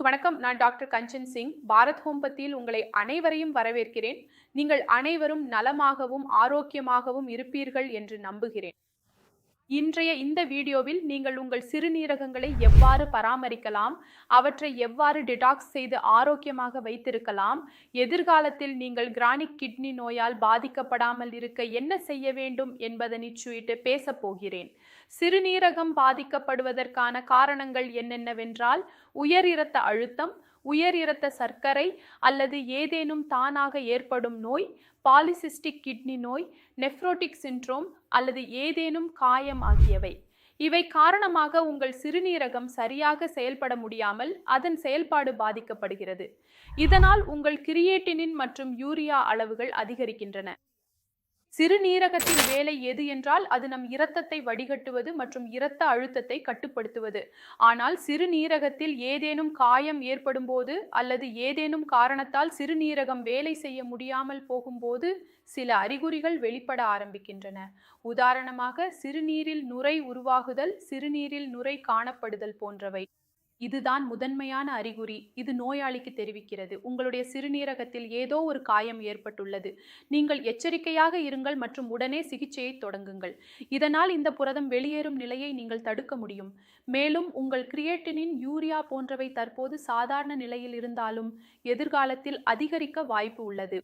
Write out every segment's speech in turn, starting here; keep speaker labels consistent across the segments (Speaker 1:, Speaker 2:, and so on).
Speaker 1: ஹோமுக்கு வணக்கம். நான் doctor Kanchan Singh. Bharat home பத்தியில் உங்களை அனைவரையும் வரவேற்கிறேன். நீங்கள் அனைவரும் நலமாகவும் ஆரோக்கியமாகவும் இருப்பீர்கள் என்று நம்புகிறேன். இன்றைய இந்த வீடியோவில் நீங்கள் உங்கள் சிறுநீரகங்களை எவ்வாறு பராமரிக்கலாம் அவற்றை எவ்வாறு டிடாக்ஸ் செய்து ஆரோக்கியமாக வைத்திருக்கலாம் எதிர்காலத்தில் நீங்கள் கிரானிக் கிட்னி நோயால் பாதிக்கப்படாமல் இருக்க என்ன செய்ய வேண்டும் என்பதனை சுயிட்டு பேசப் போகிறேன். சிறுநீரகம் பாதிக்கப்படுவதற்கான காரணங்கள் என்னென்னவென்றால் உயர் இரத்த அழுத்தம் உயர் இரத்த சர்க்கரை அல்லது ஏதேனும் தானாக ஏற்படும் நோய் பாலிசிஸ்டிக் கிட்னி நோய் நெஃப்ரோட்டிக் சின்ட்ரோம் அல்லது ஏதேனும் காயம் ஆகியவை. இவை காரணமாக உங்கள் சிறுநீரகம் சரியாக செயல்பட முடியாமல் அதன் செயல்பாடு பாதிக்கப்படுகிறது. இதனால் உங்கள் கிரியேட்டினின் மற்றும் யூரியா அளவுகள் அதிகரிக்கின்றன. சிறுநீரகத்தின் வேலை எது என்றால் அது நம் இரத்தத்தை வடிகட்டுவது மற்றும் இரத்த அழுத்தத்தை கட்டுப்படுத்துவது. ஆனால் சிறுநீரகத்தில் ஏதேனும் காயம் ஏற்படும் போது அல்லது ஏதேனும் காரணத்தால் சிறுநீரகம் வேலை செய்ய முடியாமல் போகும்போது சில அறிகுறிகள் வெளிப்பட ஆரம்பிக்கின்றன. உதாரணமாக சிறுநீரில் நுரை உருவாகுதல் சிறுநீரில் நுரை காணப்படுதல் போன்றவை. இதுதான் முதன்மையான அறிகுறி. இது நோயாளிக்கு தெரிவிக்கிறது. உங்களுடைய சிறுநீரகத்தில் ஏதோ ஒரு காயம் ஏற்பட்டுள்ளது. நீங்கள் எச்சரிக்கையாக இருங்கள் மற்றும் உடனே சிகிச்சையை தொடங்குங்கள். இதனால் இந்த புரதம் வெளியேறும் நிலையை நீங்கள் தடுக்க முடியும். மேலும் உங்கள் கிரியேட்டினின் யூரியா போன்றவை தற்போது சாதாரண நிலையில் இருந்தாலும் எதிர்காலத்தில் அதிகரிக்க வாய்ப்பு உள்ளது.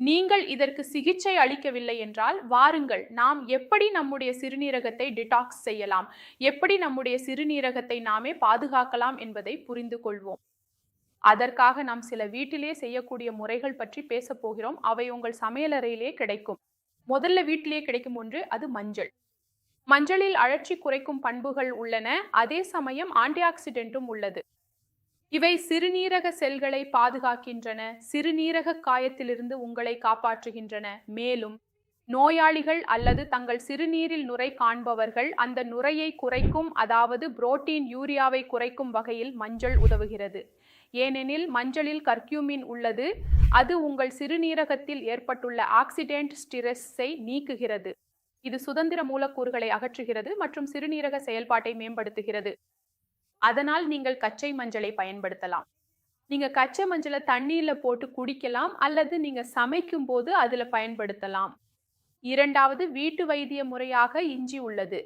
Speaker 1: நீங்கள் இதற்கு சிகிச்சை அளிக்கவில்லை என்றால் வாருங்கள் நாம் எப்படி நம்முடைய சிறுநீரகத்தை டிடாக்ஸ் செய்யலாம்? எப்படி நம்முடைய சிறுநீரகத்தை நாமே பாதுகாக்கலாம் என்பதை புரிந்து கொள்வோம். அதற்காக நாம் சில வீட்டிலே செய்யக்கூடிய முறைகள் பற்றி பேச போகிறோம். அவை உங்கள் சமையலறையிலே கிடைக்கும். முதல்ல வீட்டிலேயே கிடைக்கும் ஒன்று அது மஞ்சள். மஞ்சளில் அழற்சி குறைக்கும் பண்புகள் உள்ளன. அதே சமயம் ஆன்டிஆக்சிடென்ட்டும் உள்ளது. இவை சிறுநீரக செல்களை பாதுகாக்கின்றன. சிறுநீரக காயத்திலிருந்து உங்களை காப்பாற்றுகின்றன. மேலும் நோயாளிகள் அல்லது தங்கள் சிறுநீரில் நுரை காண்பவர்கள் அந்த நுரையை குறைக்கும் அதாவது புரோட்டீன் யூரியாவை குறைக்கும் வகையில் மஞ்சள் உதவுகிறது. ஏனெனில் மஞ்சளில் கர்க்யூமின் உள்ளது. அது உங்கள் சிறுநீரகத்தில் ஏற்பட்டுள்ள ஆக்சிடென்ட் ஸ்டிரெஸ்ஸை நீக்குகிறது. இது சுதந்திர மூலக்கூறுகளை அகற்றுகிறது மற்றும் சிறுநீரக செயல்பாட்டை மேம்படுத்துகிறது. அதனால் நீங்கள் கச்சை மஞ்சளை பயன்படுத்தலாம். நீங்க கச்சை மஞ்சளை தண்ணீர்ல போட்டு குடிக்கலாம் அல்லது நீங்க சமைக்கும் போது அதுல பயன்படுத்தலாம். இரண்டாவது வீட்டு வைத்திய முறையாக இஞ்சி உள்ளது.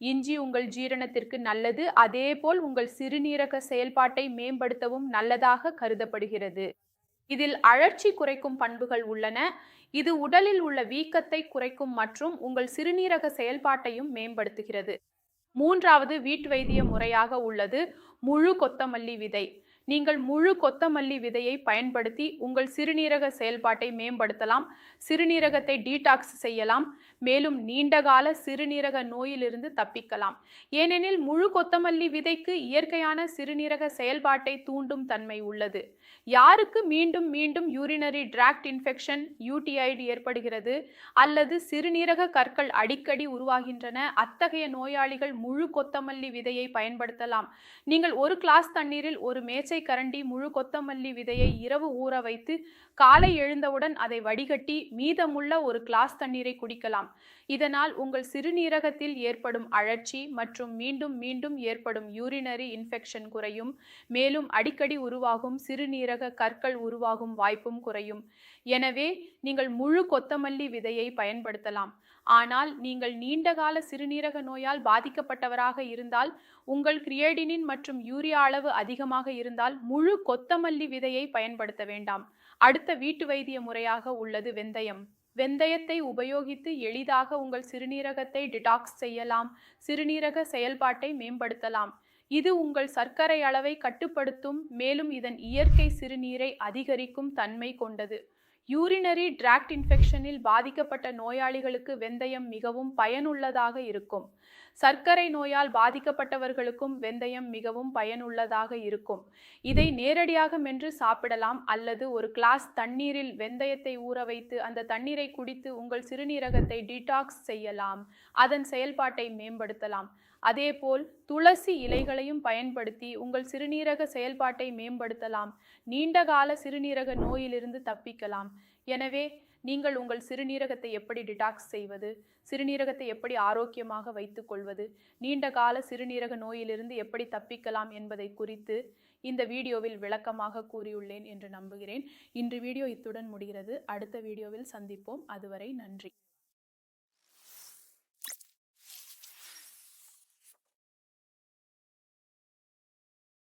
Speaker 1: இஞ்சி உங்கள் ஜீரணத்திற்கு நல்லது. அதேபோல் உங்கள் சிறுநீரக செயல்பாட்டை மேம்படுத்தவும் நல்லதாக கருதப்படுகிறது. இதில் அழற்சி குறைக்கும் பண்புகள் உள்ளன. இது உடலில் உள்ள வீக்கத்தை குறைக்கும் மற்றும் உங்கள் சிறுநீரக செயல்பாட்டையும் மேம்படுத்துகிறது. மூன்றாவது வீட்டு வைத்திய முறையாக உள்ளது முழு கொத்தமல்லி விதை. நீங்கள் முழு கொத்தமல்லி விதையை பயன்படுத்தி உங்கள் சிறுநீரக செயல்பாட்டை மேம்படுத்தலாம் சிறுநீரகத்தை டீடாக்ஸ் செய்யலாம் மேலும் நீண்டகால சிறுநீரக நோயிலிருந்து தப்பிக்கலாம். ஏனெனில் முழு கொத்தமல்லி விதைக்கு இயற்கையான சிறுநீரக செயல்பாட்டை தூண்டும் தன்மை உள்ளது. யாருக்கு மீண்டும் மீண்டும் யூரினரி டிராக்ட் இன்ஃபெக்ஷன் யூடிஐடு ஏற்படுகிறது அல்லது சிறுநீரக கற்கள் அடிக்கடி உருவாகின்றன அத்தகைய நோயாளிகள் முழு கொத்தமல்லி விதையை பயன்படுத்தலாம். நீங்கள் ஒரு கிளாஸ் தண்ணீரில் ஒரு மேச்சை கரண்டி முழு கொத்தமல்லி விதையை இரவு ஊற வைத்து காலை எழுந்தவுடன் அதை வடிகட்டி மீதமுள்ள ஒரு கிளாஸ் தண்ணீரை குடிக்கலாம். இதனால் உங்கள் சிறுநீரகத்தில் ஏற்படும் அழற்சி மற்றும் மீண்டும் மீண்டும் ஏற்படும் யூரினரி இன்ஃபெக்ஷன் குறையும். மேலும் அடிக்கடி உருவாகும் சிறுநீரக கற்கள் உருவாகும் வாய்ப்பும் குறையும். எனவே நீங்கள் முழு கொத்தமல்லி விதையை பயன்படுத்தலாம். ஆனால் நீங்கள் நீண்டகால சிறுநீரக நோயால் பாதிக்கப்பட்டவராக இருந்தால் உங்கள் கிரியேடினின் மற்றும் யூரியா அளவு அதிகமாக இருந்தால் முழு கொத்தமல்லி விதையை பயன்படுத்த வேண்டாம். அடுத்த வீட்டு வைத்திய முறையாக உள்ளது வெந்தயம். வெந்தயத்தை உபயோகித்து எளிதாக உங்கள் சிறுநீரகத்தை டிடாக்ஸ் செய்யலாம். சிறுநீரக செயல்பாட்டை மேம்படுத்தலாம். இது உங்கள் சர்க்கரை அளவை கட்டுப்படுத்தும் மேலும் இதன் இயற்கை சிறுநீரை அதிகரிக்கும் தன்மை கொண்டது. யூரினரி டிராக்ட் இன்ஃபெக்ஷனில் பாதிக்கப்பட்ட நோயாளிகளுக்கு வெந்தயம் மிகவும் பயனுள்ளதாக இருக்கும். சர்க்கரை நோயால் பாதிக்கப்பட்டவர்களுக்கும் வெந்தயம் மிகவும் பயனுள்ளதாக இருக்கும். இதை நேரடியாக மென்று சாப்பிடலாம் அல்லது ஒரு கிளாஸ் தண்ணீரில் வெந்தயத்தை ஊற வைத்து அந்த தண்ணீரை குடித்து உங்கள் சிறுநீரகத்தை டீடாக்ஸ் செய்யலாம். அதன் செயல்பாட்டை மேம்படுத்தலாம். அதேபோல் துளசி இலைகளையும் பயன்படுத்தி உங்கள் சிறுநீரக செயல்பாட்டை மேம்படுத்தலாம். நீண்டகால சிறுநீரக நோயிலிருந்து தப்பிக்கலாம். எனவே நீங்கள் உங்கள் சிறுநீரகத்தை எப்படி டிடாக்ஸ் செய்வது? சிறுநீரகத்தை எப்படி ஆரோக்கியமாக வைத்துக்கொள்வது? நீண்ட கால சிறுநீரக நோயிலிருந்து எப்படி தப்பிக்கலாம் என்பதை குறித்து இந்த வீடியோவில் விளக்கமாக கூறியுள்ளேன் என்று நம்புகிறேன். இன்று வீடியோ இத்துடன் முடிகிறது. அடுத்த வீடியோவில் சந்திப்போம். அதுவரை நன்றி.